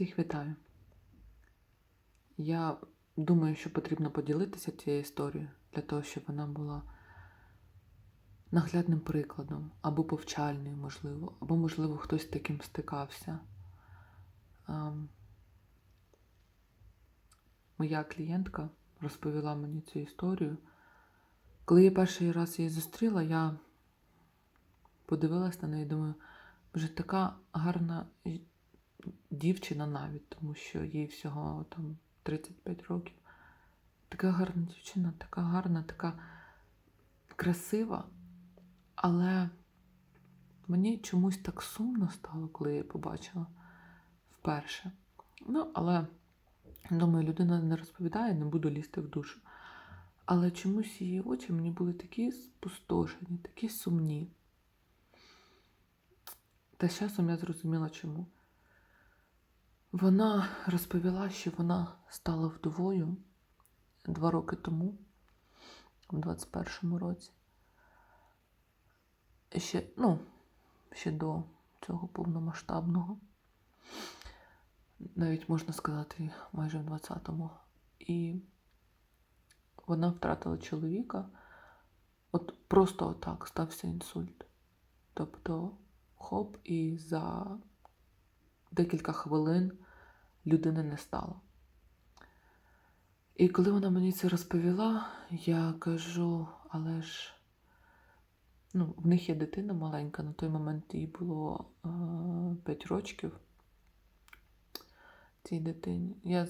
Всіх вітаю. Я думаю, що потрібно поділитися цією історією для того, щоб вона була наглядним прикладом, або повчальною, можливо, або, можливо, хтось таким стикався. Ем, Моя клієнтка розповіла мені цю історію. Коли я перший раз її зустріла, я подивилась на неї і думаю, вже така гарна дівчина навіть, тому що їй всього там 35 років. Така гарна дівчина, така гарна, така красива. Але мені чомусь так сумно стало, коли я її побачила вперше. Ну, але думаю, людина не розповідає, не буду лізти в душу. Але чомусь її очі мені були такі спустошені, такі сумні. Та з часом я зрозуміла, чому. Вона розповіла, що вона стала вдовою два роки тому, у 21-му році. Ще, ну, ще до цього повномасштабного. Навіть можна сказати, майже в 20-му. І вона втратила чоловіка. От просто отак стався інсульт. Тобто, хоп, і за декілька хвилин людини не стало. І коли вона мені це розповіла, я кажу, але ж ну, в них є дитина маленька, на той момент їй було е, 5 рочків цій дитині. Я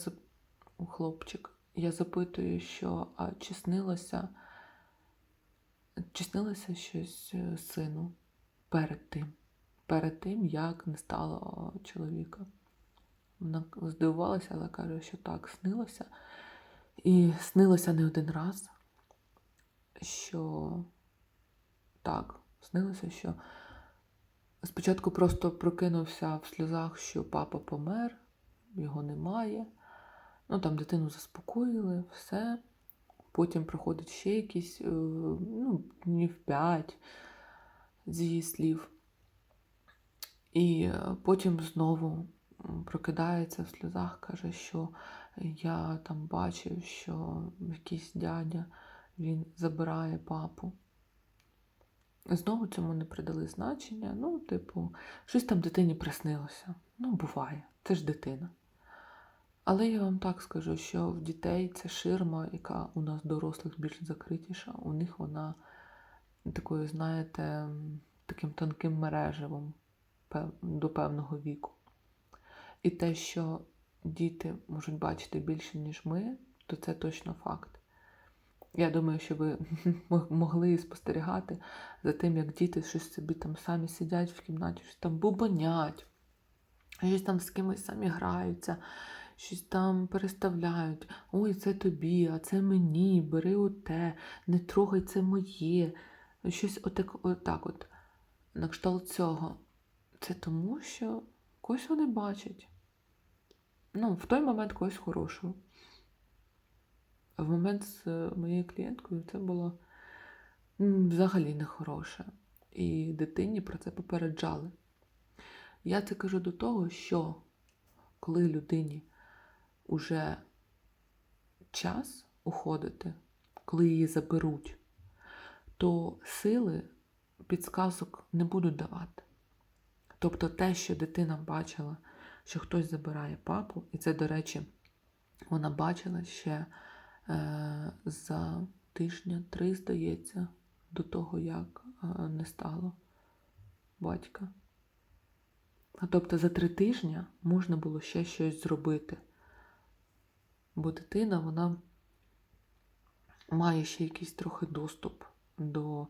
хлопчик. Я запитую, що а чи снилося, чи снилося щось е, сину перед тим, перед тим, як не стало чоловіка. Вона здивувалася, але каже, що так, снилося. І снилося не один раз, що так, снилося, що спочатку просто прокинувся в сльозах, що папа помер, його немає. Ну, там дитину заспокоїли, все. Потім проходить ще якісь, е, ну, днів п'ять з її слів. І потім знову прокидається в сльозах, каже, що я там бачив, що якийсь дядя він забирає папу. Знову цьому не придали значення. Ну, типу, щось там дитині приснилося. Ну, буває, це ж дитина. Але я вам так скажу, що в дітей це ширма, яка у нас дорослих більш закритіша, у них вона такою, знаєте, таким тонким мережевом пев- до певного віку. І те, що діти можуть бачити більше, ніж ми, то це точно факт. Я думаю, що ви могли спостерігати за тим, як діти щось собі там самі сидять в кімнаті, щось там бубонять, щось там з кимось самі граються, щось там переставляють. Ой, це тобі, а це мені, бери оте, не трогай це моє. Щось отак, отак от. На кшталт цього. Це тому, що когось вони бачать. Ну, в той момент когось хорошого. А в момент з е, моєю клієнткою це було взагалі нехороше. І дитині про це попереджали. Я це кажу до того, що коли людині уже час уходити, коли її заберуть, то сили підсказок не будуть давати. Тобто те, що дитина бачила, що хтось забирає папу, і це, до речі, вона бачила ще е, за тижня три, здається, до того, як е, не стало батька. А Тобто за три тижні можна було ще щось зробити. Бо дитина, вона має ще якийсь трохи доступ до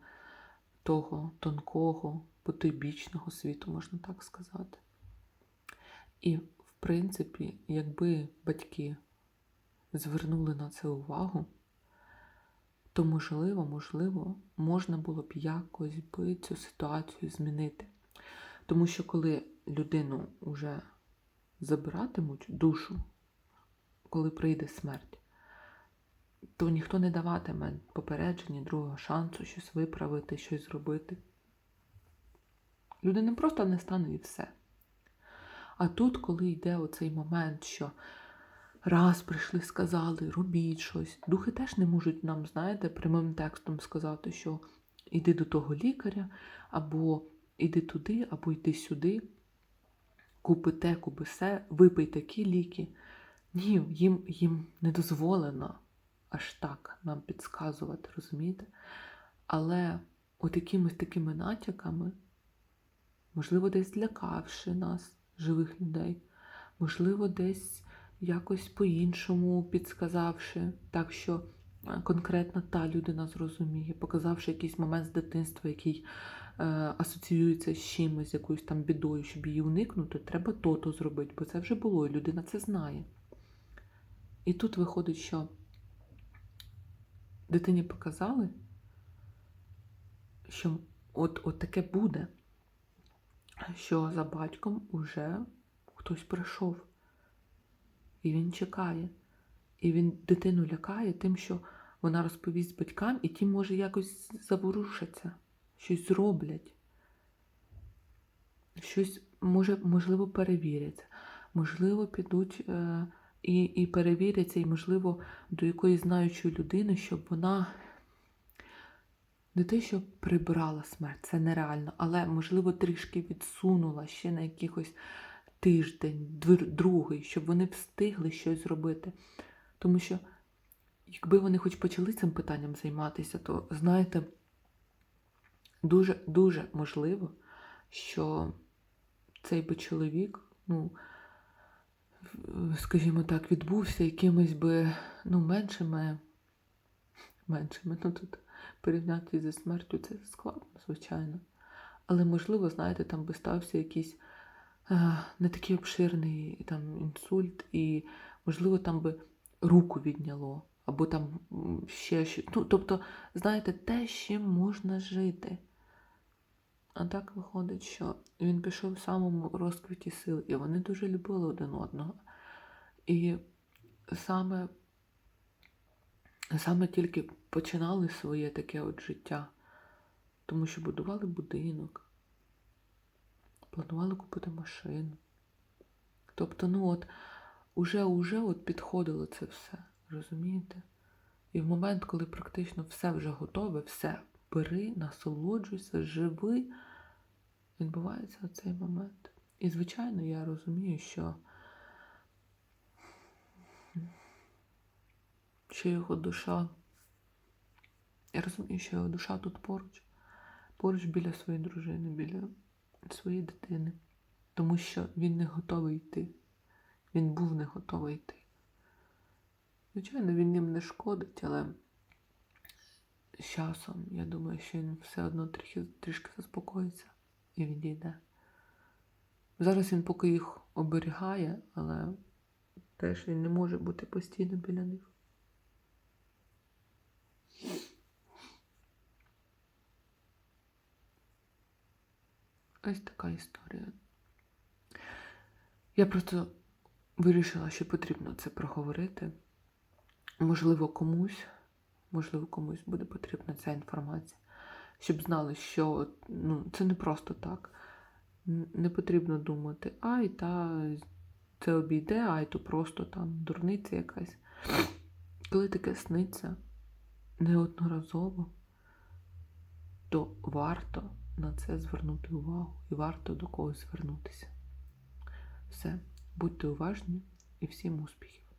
того тонкого, потойбічного світу, можна так сказати. І, в принципі, якби батьки звернули на це увагу, то можливо, можливо, можна було б якось би цю ситуацію змінити. Тому що коли людину вже забиратимуть душу, коли прийде смерть, то ніхто не даватиме попередження другого шансу щось виправити, щось зробити. Людина просто не стане і все. А тут, коли йде оцей момент, що раз прийшли, сказали, робіть щось, духи теж не можуть нам, знаєте, прямим текстом сказати, що іди до того лікаря, або іди туди, або йди сюди, купи те, купи все, випий такі ліки. Ні, їм, їм не дозволено аж так нам підказувати, розумієте? Але от якимись такими натяками, можливо, десь злякавши нас, живих людей, можливо, десь якось по-іншому підсказавши, так що е, конкретно та людина зрозуміє, показавши якийсь момент з дитинства, який е, асоціюється з чимось, з якоюсь там бідою, щоб її уникнути, треба то-то зробити, бо це вже було, і людина це знає. І тут виходить, що дитині показали, що от, от таке буде, що за батьком уже хтось прийшов. І він чекає. І він дитину лякає тим, що вона розповість батькам, і ті, може, якось заворушаться, щось зроблять. Щось, може, можливо, перевіряться, можливо, підуть е, і, і перевіряться, і, можливо, до якоїсь знаючої людини, щоб вона не те, що прибрала смерть, це нереально, але, можливо, трішки відсунула ще на якихось тиждень, другий, щоб вони встигли щось зробити. Тому що, якби вони хоч почали цим питанням займатися, то знаєте, дуже дуже можливо, що цей би чоловік, ну, скажімо так, відбувся якимись би ну, меншими, меншими. Ну тут порівняти зі смертю це складно, звичайно. Але, можливо, знаєте, там би стався якийсь е, не такий обширний там, інсульт, і, можливо, там би руку відняло, або там ще щось. Ну, тобто, знаєте, те, з чим можна жити. А так виходить, що він пішов в самому розквіті сил, і вони дуже любили один одного. І саме, саме тільки починали своє таке от життя, тому що будували будинок, планували купити машину. Тобто, ну от, уже, уже от підходило це все, розумієте? І в момент, коли практично все вже готове, все, бери, насолоджуйся, живи, відбувається цей момент. І, звичайно, я розумію, що, що його душа, я розумію, що його душа тут поруч, поруч біля своєї дружини, біля своєї дитини, тому що він не готовий йти. Він був не готовий йти. Звичайно, він їм не шкодить, але з часом я думаю, що він все одно трішки, трішки заспокоїться і відійде. Зараз він поки їх оберігає, але теж він не може бути постійно біля них. Ось така історія. Я просто вирішила, що потрібно це проговорити. Можливо, комусь, можливо, комусь буде потрібна ця інформація, щоб знали, що ну, це не просто так. Не потрібно думати, ай, та це обійде, ай, то просто там дурниця якась. Коли таке сниться неодноразово, то варто на це звернути увагу і варто до когось звернутися. Все, будьте уважні і всім успіхів!